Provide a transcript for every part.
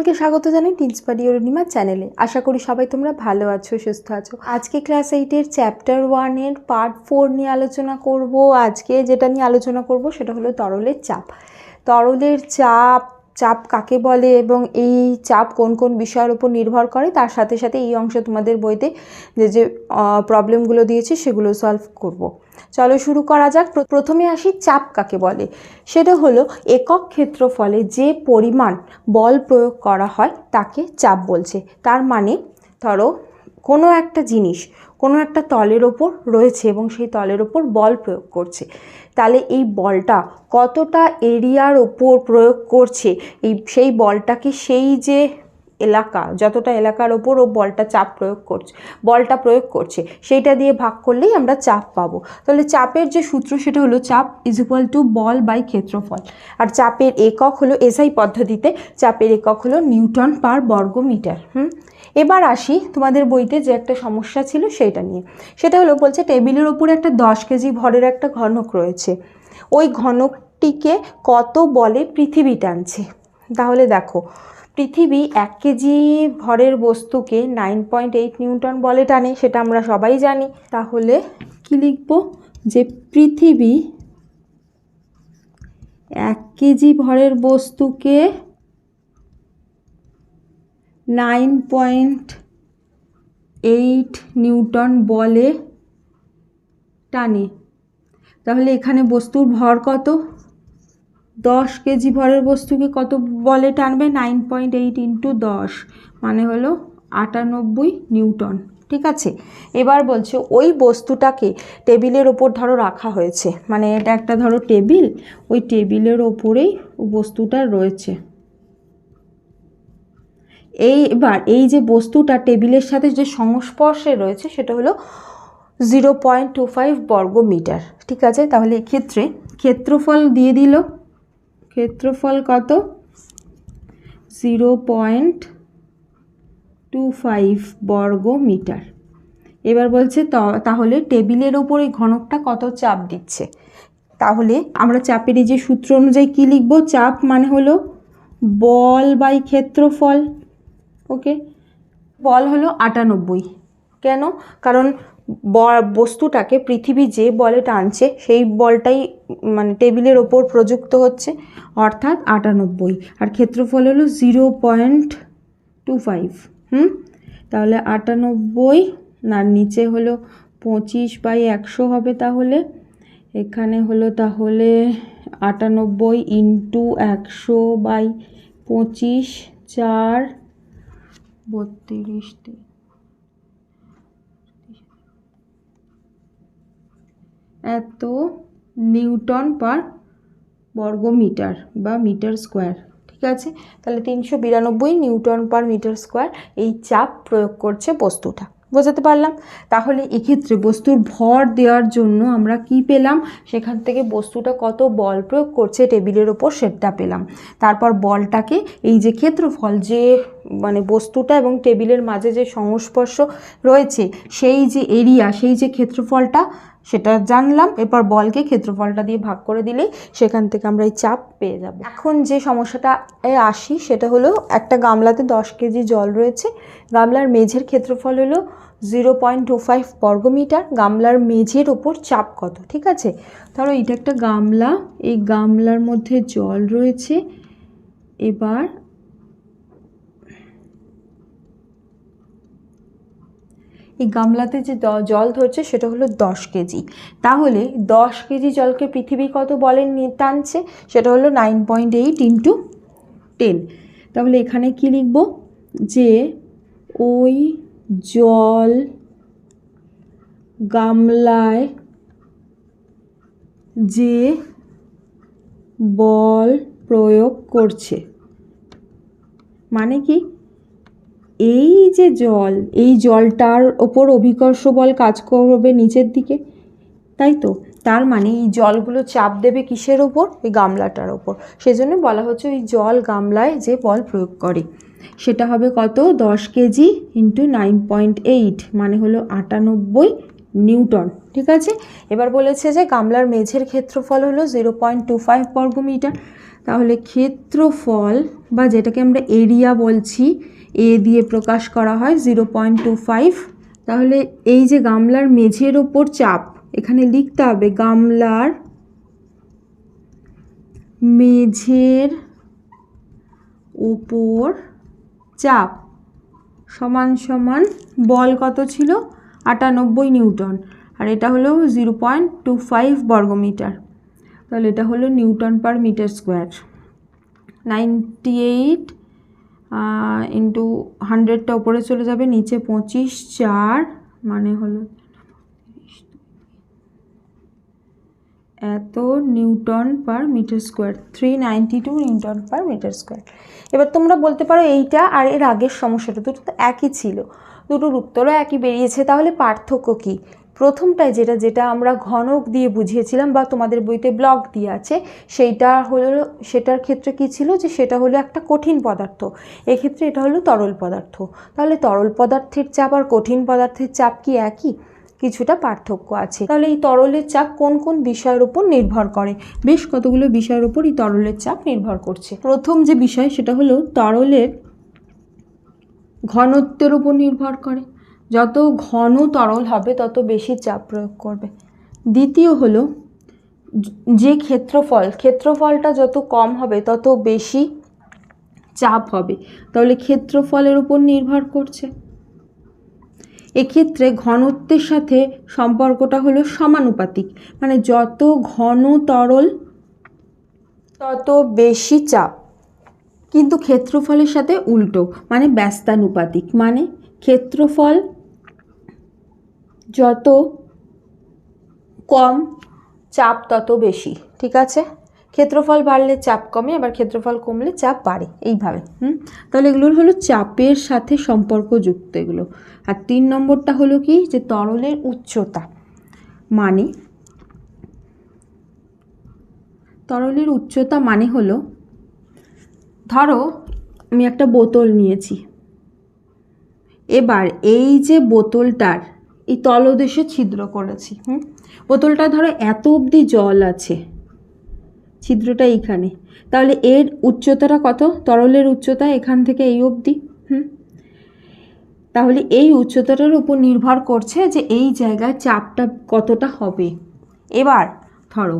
সকলকে স্বাগত জানাই টিন্সপাডি অরুণিমা চ্যানেলে। আশা করি সবাই তোমরা ভালো আছো, সুস্থ আছো। আজকে ক্লাস এইটের চ্যাপ্টার ওয়ানের পার্ট ফোর নিয়ে আলোচনা করব। আজকে যেটা নিয়ে আলোচনা করব সেটা হলো তরলের চাপ। তরলের চাপ চাপ কাকে বলে এবং এই চাপ কোন কোন বিষয়ের উপর নির্ভর করে, তার সাথে সাথে এই অংশে তোমাদের বইতে যে যে প্রবলেমগুলো দিয়েছে সেগুলো সলভ করব। চলো শুরু করা যাক। প্র- প্রথমে আসি চাপ কাকে বলে। সেটা হলো একক ক্ষেত্রফলে যে পরিমাণ বল প্রয়োগ করা হয় তাকে চাপ বলছে। তার মানে ধরো কোনো একটা জিনিস কোনো একটা তলের ওপর রয়েছে এবং সেই তলের ওপর বল প্রয়োগ করছে। তাহলে এই বলটা কতটা এরিয়ার ওপর প্রয়োগ করছে? এই সেই বলটাকে সেই যে এলাকা, যতটা এলাকার ওপর ও বলটা চাপ প্রয়োগ করছে, বলটা প্রয়োগ করছে, সেইটা দিয়ে ভাগ করলেই আমরা চাপ পাবো। তাহলে চাপের যে সূত্র সেটা হলো চাপ ইজ ইকুয়াল টু বল বাই ক্ষেত্রফল। আর চাপের একক হলো এসআই পদ্ধতিতে, চাপের একক হলো নিউটন পার বর্গ মিটার হুম? এবার আসি তোমাদের বইতে যে একটা সমস্যা ছিল সেটা নিয়ে। সেটা হলো বলছে টেবিলের ওপরে একটা দশ কেজি ভরের একটা ঘনক রয়েছে। ওই ঘনকটিকে কত বলে পৃথিবী টানছে? তাহলে দেখো পৃথিবী এক কেজি ভরের বস্তুকে নাইন পয়েন্ট এইট নিউটন বলে টানে, সেটা আমরা সবাই জানি। তাহলে কি লিখব? যে পৃথিবী এক কেজি ভরের বস্তুকে নাইন পয়েন্ট এইট নিউটন বলে টানে। তাহলে এখানে বস্তুর ভর কত? দশ কেজি ভরের বস্তুকে কত বলে টানবে? নাইন পয়েন্ট এইট ইন্টু দশ মানে হলো আটানব্বই নিউটন। ঠিক আছে? এবার বলছে, ওই বস্তুটাকে টেবিলের ওপর ধরো রাখা হয়েছে মানে এটা একটা ধরো টেবিল, ওই টেবিলের ওপরেই বস্তুটা রয়েছে। এই এবার এই যে বস্তুটা টেবিলের সাথে যে সংস্পর্শে রয়েছে, সেটা হলো জিরো পয়েন্ট টু ফাইভ বর্গ মিটার ঠিক আছে? তাহলে এক্ষেত্রে ক্ষেত্রফল দিয়ে দিল। ক্ষেত্রফল কত? জিরো পয়েন্ট টু ফাইভ বর্গ মিটার এবার বলছে তাহলে টেবিলের ওপর এই ঘনকটা কত চাপ দিচ্ছে? তাহলে আমরা চাপের এই যে সূত্র অনুযায়ী কী লিখব? চাপ মানে হলো বল বাই ক্ষেত্রফল। ওকে? বল হলো আটানব্বই। কেন? কারণ বস্তুটাকে পৃথিবী যে বলে টানছে, সেই বলটাই মানে টেবিলের ওপর প্রযুক্ত হচ্ছে, অর্থাৎ আটানব্বই। আর ক্ষেত্রফল হলো জিরো পয়েন্ট টু ফাইভ। হুম? তাহলে আটানব্বই, আর নিচে হলো পঁচিশ বাই একশো হবে তাহলে। এখানে হলো তাহলে আটানব্বই ইন্টু একশো বাই পঁচিশ, চার, বত্রিশ এত নিউটন পার বর্গ মিটার বা মিটার স্কোয়ার, ঠিক আছে? তাহলে তিনশো বিরানব্বই নিউটন পার মিটার স্কোয়ার এই চাপ প্রয়োগ করছে বস্তুটা, বোঝাতে পারলাম? তাহলে এক্ষেত্রে বস্তুর ভর দেওয়ার জন্য আমরা কি পেলাম? সেখান থেকে বস্তুটা কত বল প্রয়োগ করছে? টেবিলের ওপর সেটা পেলাম। তারপর বলটাকে এই যে ক্ষেত্রফল, যে মানে বস্তুটা এবং টেবিলের মাঝে যে সংস্পর্শ রয়েছে, সেই যে এরিয়া সেই যে ক্ষেত্রফলটা, সেটা জানলাম। এরপর বলকে ক্ষেত্রফলটা দিয়ে ভাগ করে দিলেই সেখান থেকে আমরা এই চাপ পেয়ে যাব। এখন যে সমস্যাটা আসি, সেটা হলো একটা গামলাতে দশ কেজি জল রয়েছে। গামলার মেঝের ক্ষেত্রফল হলো জিরো পয়েন্ট টু ফাইভ বর্গমিটার। গামলার মেঝের ওপর চাপ কত, ঠিক আছে? ধরো এটা একটা গামলা, এই গামলার মধ্যে জল রয়েছে। এবার এই গামলাতে যে জল ধরছে সেটা হলো দশ কেজি। তাহলে দশ কেজি জলকে পৃথিবী কত নিয়ে টানছে? সেটা হলো nine point eight into ten তাহলে এখানে কি লিখব? যে ওই জল গামলায় যে বল প্রয়োগ করছে। মানে কি? এই যে জল, এই জলটার ওপর অভিকর্ষ বল কাজ করবে নিচের দিকে? তাই তো? তার মানে এই জলগুলো চাপ দেবে কিসের ওপর? এই গামলাটার ওপর। সেজন্য বলা হচ্ছে ওই জল গামলায় যে বল প্রয়োগ করে। সেটা হবে কত? দশ kg into nine point eight মানে হলো আটানব্বই নিউটন। ঠিক আছে? এবার বলেছে যে গামলার মেঝের ক্ষেত্রফল হলো জিরো পয়েন্ট টু ফাইভ বর্গমিটার। তাহলে ক্ষেত্রফল বা যেটাকে আমরা এরিয়া বলছি এ দিয়ে প্রকাশ করা হয় জিরো পয়েন্ট টু ফাইভ তাহলে এই যে গামলার মেঝের ওপর চাপ, এখানে লিখতে হবে গামলার মেঝের উপর চাপ সমান সমান বল কত ছিল? আটানব্বই নিউটন। আর এটা হলো জিরো পয়েন্ট টু ফাইভ বর্গমিটার। তাহলে এটা হলো newton per metre square. Ninety eight into হান্ড্রেডটা ওপরে চলে যাবে, নিচে পঁচিশ, চার মানে হলো এত newton per metre square three ninety two newton per metre square এবার তোমরা বলতে পারো এইটা আর এর আগের সমস্যাটা, দুটো তো একই ছিল। দুটোর উত্তরও একই বেরিয়েছে, তাহলে পার্থক্য কী? প্রথমটায় যেটা যেটা আমরা ঘনক দিয়ে বুঝিয়েছিলাম বা তোমাদের বইতে ব্লক দিয়ে আছে, সেইটা হলো, সেটার ক্ষেত্রে কী ছিল যে সেটা হলো একটা কঠিন পদার্থ। এক্ষেত্রে এটা হলো তরল পদার্থ। তাহলে তরল পদার্থের চাপ আর কঠিন পদার্থের চাপ কি একই? কিছুটা পার্থক্য আছে। তাহলে এই তরলের চাপ কোন কোন বিষয়ের উপর নির্ভর করে? বেশ কতগুলো বিষয়ের উপর এই তরলের চাপ নির্ভর করছে। প্রথম যে বিষয় সেটা হলো তরলের ঘনত্বের উপর নির্ভর করে। যত ঘন তরল হবে, তত বেশি চাপ প্রয়োগ করবে। দ্বিতীয় হলো, যে ক্ষেত্রফল, ক্ষেত্রফলটা যত কম হবে, তত বেশি চাপ হবে। তাহলে ক্ষেত্রফলের উপর নির্ভর করছে। এক্ষেত্রে ঘনত্বের সাথে সম্পর্কটা হলো সমানুপাতিক মানে যত ঘন তরল, তত বেশি চাপ। কিন্তু ক্ষেত্রফলের সাথে উল্টো মানে ব্যস্তানুপাতিক মানে ক্ষেত্রফল যত কম চাপ তত বেশি, ঠিক আছে? ক্ষেত্রফল বাড়লে চাপ কমে, আবার ক্ষেত্রফল কমলে চাপ বাড়ে, এইভাবে, হুম? তাহলে এগুলো হলো চাপের সাথে সম্পর্কযুক্ত এগুলো। আর তিন নম্বরটা হলো কি? যে তরলের উচ্চতা। মানে তরলের উচ্চতা মানে হলো, ধরো আমি একটা বোতল নিয়েছি। এবার এই যে বোতলটার এই তলদেশে ছিদ্র করেছি, হুম? বোতলটা ধরো এত অবধি জল আছে, ছিদ্রটা এইখানে। তাহলে এর উচ্চতাটা কত? তরলের উচ্চতা এখান থেকে এই অবধি, হুম? তাহলে এই উচ্চতাটার উপর নির্ভর করছে যে এই জায়গায় চাপটা কতটা হবে। এবার ধরো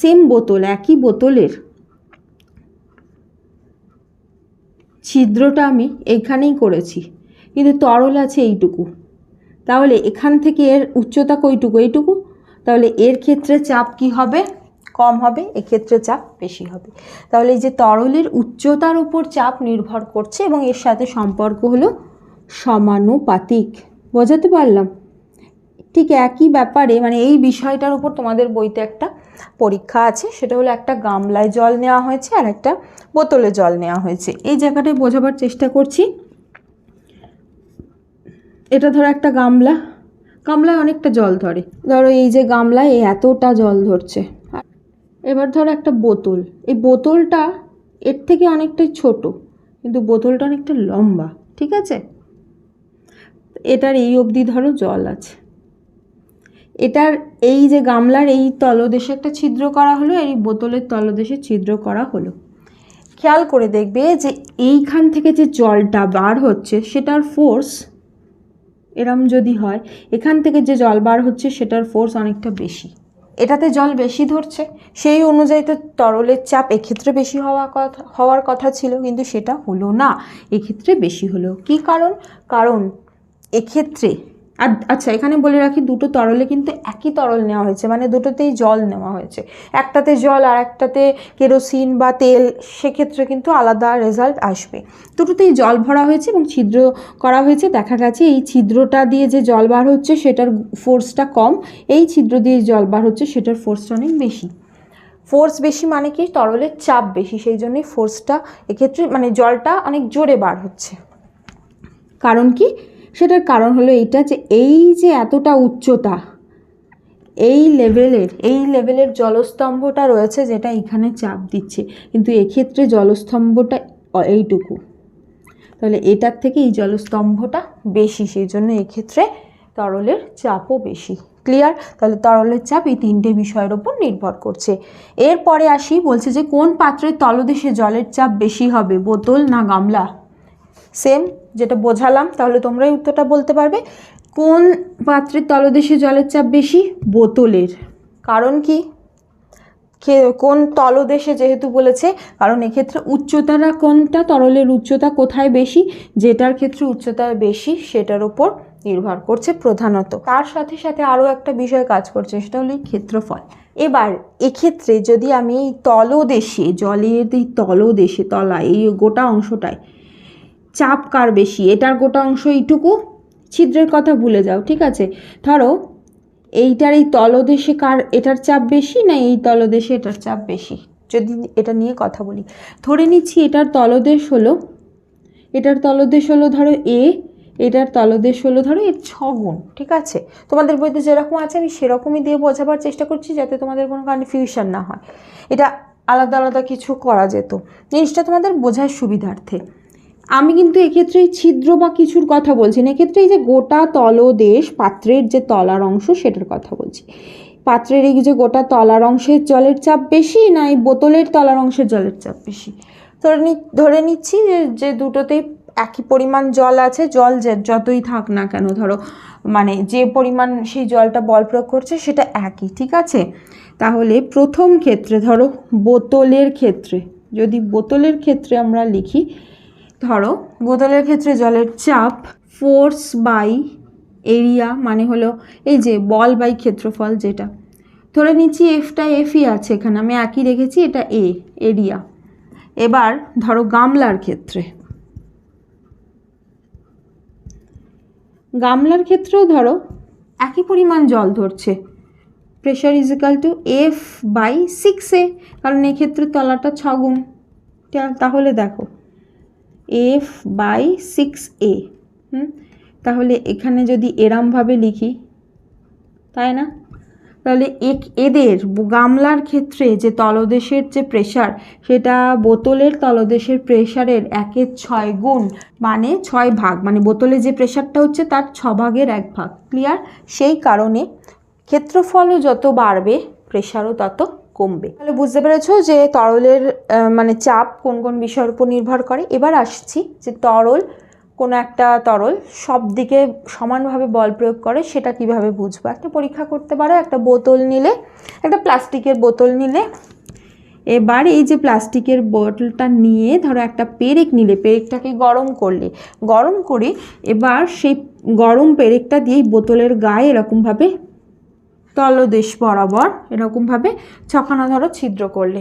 সেম বোতল, একই বোতলের ছিদ্রটা আমি এখানেই করেছি, কিন্তু তরল আছে এইটুকু। তাহলে এখান থেকে এর উচ্চতা কইটুকু? এইটুকু? তাহলে এর ক্ষেত্রে চাপ কি হবে? কম হবে, এক্ষেত্রে চাপ বেশি হবে। তাহলে এই যে তরলের উচ্চতার উপর চাপ নির্ভর করছে এবং এর সাথে সম্পর্ক হলো সমানুপাতিক। বোঝাতে পারলাম? ঠিক একই ব্যাপারে মানে এই বিষয়টার উপর তোমাদের বইতে একটা পরীক্ষা আছে, সেটা হলো একটা গামলায় জল নেওয়া হয়েছে আর একটা বোতলে জল নেওয়া হয়েছে। এই জায়গাটায় বোঝাবার চেষ্টা করছি। এটা ধরো একটা গামলা। গামলায় অনেকটা জল ধরে। ধরো এই যে গামলায় এই এতটা জল ধরছে। এবার ধরো একটা বোতল। এই বোতলটা এর থেকে অনেকটাই ছোট, কিন্তু বোতলটা অনেকটা লম্বা, ঠিক আছে? এটার এই অবধি ধরো জল আছে। এটার এই যে গামলার এই তলদেশে একটা ছিদ্র করা হলো, এই বোতলের তলদেশে ছিদ্র করা হলো। খেয়াল করে দেখবে যে এইখান থেকে যে জলটা বার হচ্ছে, সেটার ফোর্স এরম যদি হয়, এখান থেকে যে জল বার হচ্ছে সেটার ফোর্স অনেকটা বেশি। এটাতে জল বেশি ধরছে, সেই অনুযায়ী তো তরলের চাপ এক্ষেত্রে বেশি হওয়া কথা, হওয়ার কথা ছিল, কিন্তু সেটা হলো না। এক্ষেত্রে বেশি হলো। কি কারণ? কারণ এক্ষেত্রে আর আচ্ছা এখানে বলে রাখি, দুটো তরলে কিন্তু একই তরল নেওয়া হয়েছে মানে দুটোতেই জল নেওয়া হয়েছে। একটাতে জল আর একটাতে কেরোসিন বা তেল, সেক্ষেত্রে কিন্তু আলাদা রেজাল্ট আসবে। দুটোতেই জল ভরা হয়েছে এবং ছিদ্র করা হয়েছে। দেখা গেছে, এই ছিদ্রটা দিয়ে যে জল বার হচ্ছে, সেটার ফোর্সটা কম। এই ছিদ্র দিয়ে জল বার হচ্ছে, সেটার ফোর্সটা অনেক বেশি। ফোর্স বেশি মানে কি? তরলের চাপ বেশি, সেই জন্যই ফোর্সটা এক্ষেত্রে মানে জলটা অনেক জোরে বার হচ্ছে। কারণ কি? সেটার কারণ হলো এইটা যে এই যে এতটা উচ্চতা, এই লেভেলের এই লেভেলের জলস্তম্ভটা রয়েছে যেটা এখানে চাপ দিচ্ছে। কিন্তু এক্ষেত্রে জলস্তম্ভটা এইটুকু। তাহলে এটার থেকে এই জলস্তম্ভটা বেশি সেই জন্য এক্ষেত্রে তরলের চাপও বেশি। ক্লিয়ার তাহলে তরলের চাপ এই তিনটে বিষয়ের ওপর নির্ভর করছে। এরপরে আসি, বলছে যে কোন পাত্রের তলদেশে জলের চাপ বেশি হবে, বোতল না গামলা? সেম, যেটা বোঝালাম, তাহলে তোমরাই উত্তরটা বলতে পারবে। কোন পাত্রের তলদেশে জলের চাপ বেশি? বোতলের। কারণ কি? কোন তলদেশে যেহেতু বলেছে, কারণ এক্ষেত্রে উচ্চতাটা কোনটা, তরলের উচ্চতা কোথায় বেশি, যেটার ক্ষেত্রে উচ্চতা বেশি, সেটার উপর নির্ভর করছে প্রধানত। তার সাথে সাথে আরও একটা বিষয় কাজ করছে, সেটা হলো ক্ষেত্রফল। এবার, এক্ষেত্রে যদি আমি এই তলদেশে, জলের তলদেশে, তলায়, এই গোটা অংশটায় চাপ কার বেশি? এটার গোটা অংশ এইটুকু? ছিদ্রের কথা ভুলে যাও, ঠিক আছে? ধরো, এইটার এই তলদেশে কার এটার চাপ বেশি না এই তলদেশে এটার চাপ বেশি? যদি এটা নিয়ে কথা বলি। ধরে নিচ্ছি এটার তলদেশ হলো, এটার তলদেশ হলো ধরো এ, এটার তলদেশ হলো ধরো এর ছগুণ ঠিক আছে? তোমাদের বইতে যেরকম আছে, আমি সেরকমই দিয়ে বোঝাবার চেষ্টা করছি যাতে তোমাদের কোনো কনফিউশন না হয়। এটা আলাদা আলাদা কিছু করা যেত। জিনিসটা তোমাদের বোঝার সুবিধার্থে। আমি কিন্তু এক্ষেত্রে এই ছিদ্র বা কিছুর কথা বলছি না এক্ষেত্রে এই যে গোটা তলদেশ পাত্রের যে তলার অংশ সেটার কথা বলছি। পাত্রের এই যে গোটা তলার অংশের জলের চাপ বেশি না এই বোতলের তলার অংশের জলের চাপ বেশি? ধরে নি, ধরে নিচ্ছি যে যে দুটোতেই একই পরিমাণ জল আছে, জল যে, যতই থাক না কেন, ধরো মানে যে পরিমাণ সেই জলটা বল প্রয়োগ করছে সেটা একই, ঠিক আছে? তাহলে প্রথম ক্ষেত্রে, ধরো, বোতলের ক্ষেত্রে, যদি বোতলের ক্ষেত্রে আমরা লিখি ধরো, বোতলের ক্ষেত্রে জলের চাপ ফোর্স বাই এরিয়া মানে হলো এই যে বল বাই ক্ষেত্রফল যেটা। ধরে নিচ্ছি এফটা এফই আছে এখানে, আমি একই রেখেছি, এটা এ এরিয়া এবার ধরো গামলার ক্ষেত্রে। গামলার ক্ষেত্রেও ধরো একই পরিমাণ জল ধরছে। Pressure is equal to F by six A কারণ এক্ষেত্রে তলাটা ছগুণ। তাহলে দেখো। এফ বাই সিক্স এ হুম? তাহলে এখানে যদি এরমভাবে লিখি, তাই না? তাহলে এক এদের গামলার ক্ষেত্রে যে তলদেশের যে প্রেশার সেটা বোতলের তলদেশের প্রেশারের একের ছয় গুণ মানে ছয় ভাগ মানে বোতলে যে প্রেশারটা হচ্ছে তার ছ ভাগের এক ভাগ ক্লিয়ার সেই কারণে ক্ষেত্রফলও যত বাড়বে প্রেশারও তত কমবে। তাহলে বুঝতে পেরেছ যে তরলের মানে চাপ কোন কোন বিষয়ের উপর নির্ভর করে। এবার আসছি যে তরল কোনো একটা তরল সব দিকে সমানভাবে বল প্রয়োগ করে, সেটা কীভাবে বুঝব? একটা পরীক্ষা করতে পারো, একটা বোতল নিলে, একটা প্লাস্টিকের বোতল নিলে। এবার এই যে প্লাস্টিকের বোতলটা নিয়ে ধরো একটা পেরেক নিলে, পেরেকটাকে গরম করলে। গরম করে এবার সেই গরম পেরেকটা দিয়ে বোতলের গায়ে এরকমভাবে তলদেশ বরাবর এরকমভাবে ছখানা ধরো ছিদ্র করলে।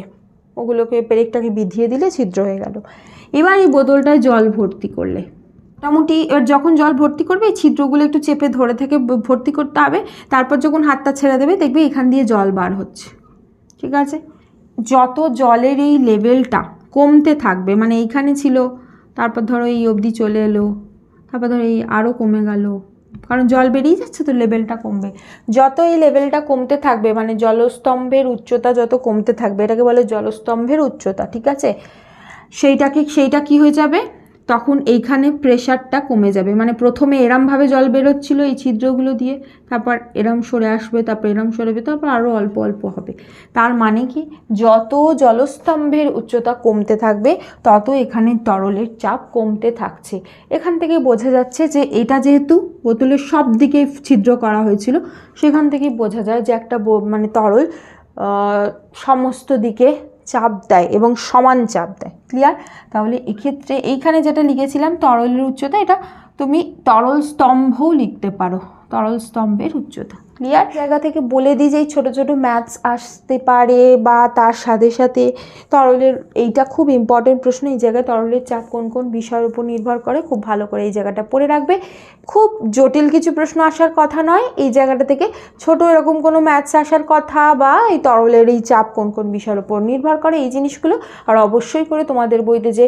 ওগুলোকে পেরেকটাকে বিধিয়ে দিলে ছিদ্র হয়ে গেল। এবার এই বোতলটায় জল ভর্তি করলে। মোটামুটি যখন জল ভর্তি করবে, এই ছিদ্রগুলো একটু চেপে ধরে থেকে ভর্তি করতে হবে। তারপর যখন হাতটা ছেড়ে দেবে, দেখবে এখান দিয়ে জল বার হচ্ছে। ঠিক আছে? যত জলের এই লেভেলটা কমতে থাকবে মানে এইখানে ছিল, তারপর ধরো এই অবধি চলে এলো, তারপর ধরো এই আরও কমে গেল কারণ জল বেরিয়ে যাচ্ছে তো লেভেলটা কমবে। যত এই লেভেলটা কমতে থাকবে মানে জলস্তম্ভের উচ্চতা যত কমতে থাকবে, এটাকে বলে জলস্তম্ভের উচ্চতা, ঠিক আছে? সেইটাকে সেইটা কি হয়ে যাবে? তখন এইখানে প্রেশারটা কমে যাবে। মানে প্রথমে এরমভাবে জল বেরোচ্ছিল এই ছিদ্রগুলো দিয়ে, তারপর এরম সরে আসবে, তারপর এরম সরেবে তারপর আরও অল্প অল্প হবে। তার মানে কি? যত জলস্তম্ভের উচ্চতা কমতে থাকবে, তত এখানে তরলের চাপ কমতে থাকছে। এখান থেকে বোঝা যাচ্ছে যে এটা যেহেতু বোতলের সব দিকে ছিদ্র করা হয়েছিল, সেখান থেকেই বোঝা যায় যে একটা মানে তরল সমস্ত দিকে চাপ দেয় এবং সমান চাপ দেয়। ক্লিয়ার তাহলে এক্ষেত্রে এইখানে যেটা লিখেছিলাম, তরলের উচ্চতা, এটা তুমি তরল স্তম্ভও লিখতে পারো। তরল স্তম্ভের উচ্চতা। ক্লিয়ার জায়গা থেকে বলে দিই যে এই ছোটো ছোটো ম্যাথস আসতে পারে বা তার সাথে সাথে তরলের, এইটা খুব ইম্পর্টেন্ট প্রশ্ন, এই জায়গায় তরলের চাপ কোন কোন বিষয়ের উপর নির্ভর করে, খুব ভালো করে এই জায়গাটা পড়ে রাখবে। খুব জটিল কিছু প্রশ্ন আসার কথা নয়, এই জায়গাটা থেকে ছোট এরকম কোনো ম্যাথস আসার কথা বা এই তরলের এই চাপ কোন কোন বিষয়ের উপর নির্ভর করে, এই জিনিসগুলো, আর অবশ্যই করে তোমাদের বইতে যে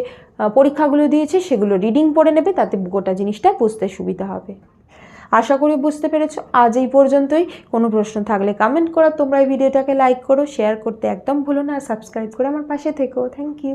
পরীক্ষাগুলো দিয়েছে সেগুলো রিডিং পড়ে নেবে, তাতে গোটা জিনিসটা বুঝতে সুবিধা হবে। আশা করি বুঝতে পেরেছ। আজ এই পর্যন্তই। কোনো প্রশ্ন থাকলে কমেন্ট করো। তোমরা এই ভিডিওটাকে লাইক করো শেয়ার করতে একদম ভুলো না। সাবস্ক্রাইব করে আমার পাশে থেকো। Thank you